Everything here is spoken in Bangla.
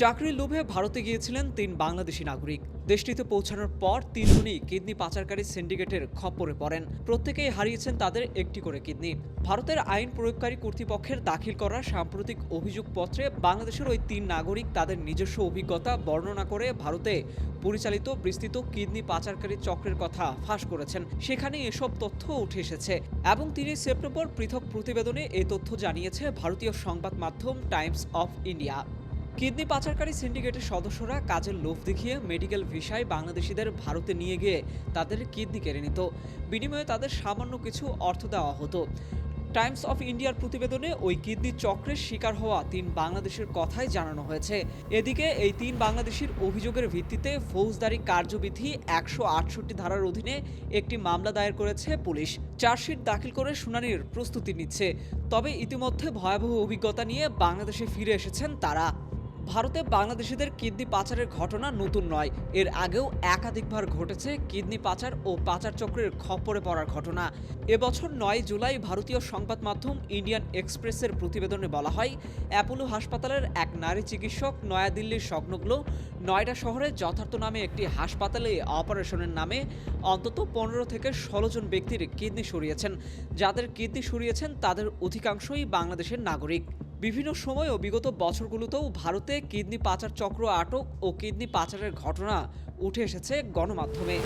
চাকরির লোভে ভারতে গিয়েছিলেন তিন বাংলাদেশি নাগরিক। দেশটিতে পৌঁছানোর পর তিনজনই কিডনি পাচারকারী সিন্ডিকেটের খপ্পরে পড়েন। প্রত্যেকেই হারিয়েছেন তাদের একটি করে কিডনি। ভারতের আইন প্রয়োগকারী কর্তৃপক্ষের দাখিল করা সাম্প্রতিক অভিযোগপত্রে বাংলাদেশের ওই তিন নাগরিক তাদের নিজস্ব অভিজ্ঞতা বর্ণনা করে ভারতে পরিচালিত বিস্তৃত কিডনি পাচারকারী চক্রের কথা ফাঁস করেছেন। সেখানে এসব তথ্য উঠে এসেছে এবং তিনি সেপ্টেম্বর পৃথক প্রতিবেদনে এই তথ্য জানিয়েছে ভারতীয় সংবাদ মাধ্যম টাইমস অফ ইন্ডিয়া। কিডনি পাচারকারী সিন্ডিকেটের সদস্যরা কাজের লোভ দেখিয়ে মেডিকেল ভিসায় বাংলাদেশিদের ভারতে নিয়ে গিয়ে তাদের কিডনি কেড়ে নিত। বিনিময়ে তাদের সামান্য কিছু অর্থ দেওয়া হতো। টাইমস অফ ইন্ডিয়ার প্রতিবেদনে ওই কিডনি চক্রের শিকার হওয়া তিন বাংলাদেশের কথাই জানানো হয়েছে। এদিকে এই তিন বাংলাদেশির অভিযোগের ভিত্তিতে ফৌজদারি কার্যবিধি একশো আটষট্টি ধারার অধীনে একটি মামলা দায়ের করেছে পুলিশ। চার্জশিট দাখিল করে শুনানির প্রস্তুতি নিচ্ছে। তবে ইতিমধ্যে ভয়াবহ অভিজ্ঞতা নিয়ে বাংলাদেশে ফিরে এসেছেন তারা। ভারতে বাংলাদেশিদের কিডনি পাচারের ঘটনা নতুন নয়। এর আগেও একাধিকবার ঘটেছে কিডনি পাচার ও পাচার চক্রের খপ্পরে পড়ার ঘটনা। এবছর নয় জুলাই ভারতীয় সংবাদ মাধ্যম ইন্ডিয়ান এক্সপ্রেসের প্রতিবেদনে বলা হয়, অ্যাপোলো হাসপাতালের এক নারী চিকিৎসক নয়াদিল্লির সংলগ্ন নয়ডা শহরে যথার্থ নামে একটি হাসপাতালে অপারেশনের নামে অন্তত পনেরো থেকে ষোলো জন ব্যক্তির কিডনি সরিয়েছেন। যাদের কিডনি সরিয়েছেন তাদের অধিকাংশই বাংলাদেশের নাগরিক। বিভিন্ন সময় ও বিগত বছরগুলোতেও ভারতে কিডনি পাচার চক্র আটক ও কিডনি পাচারের ঘটনা উঠে এসেছে গণমাধ্যমে।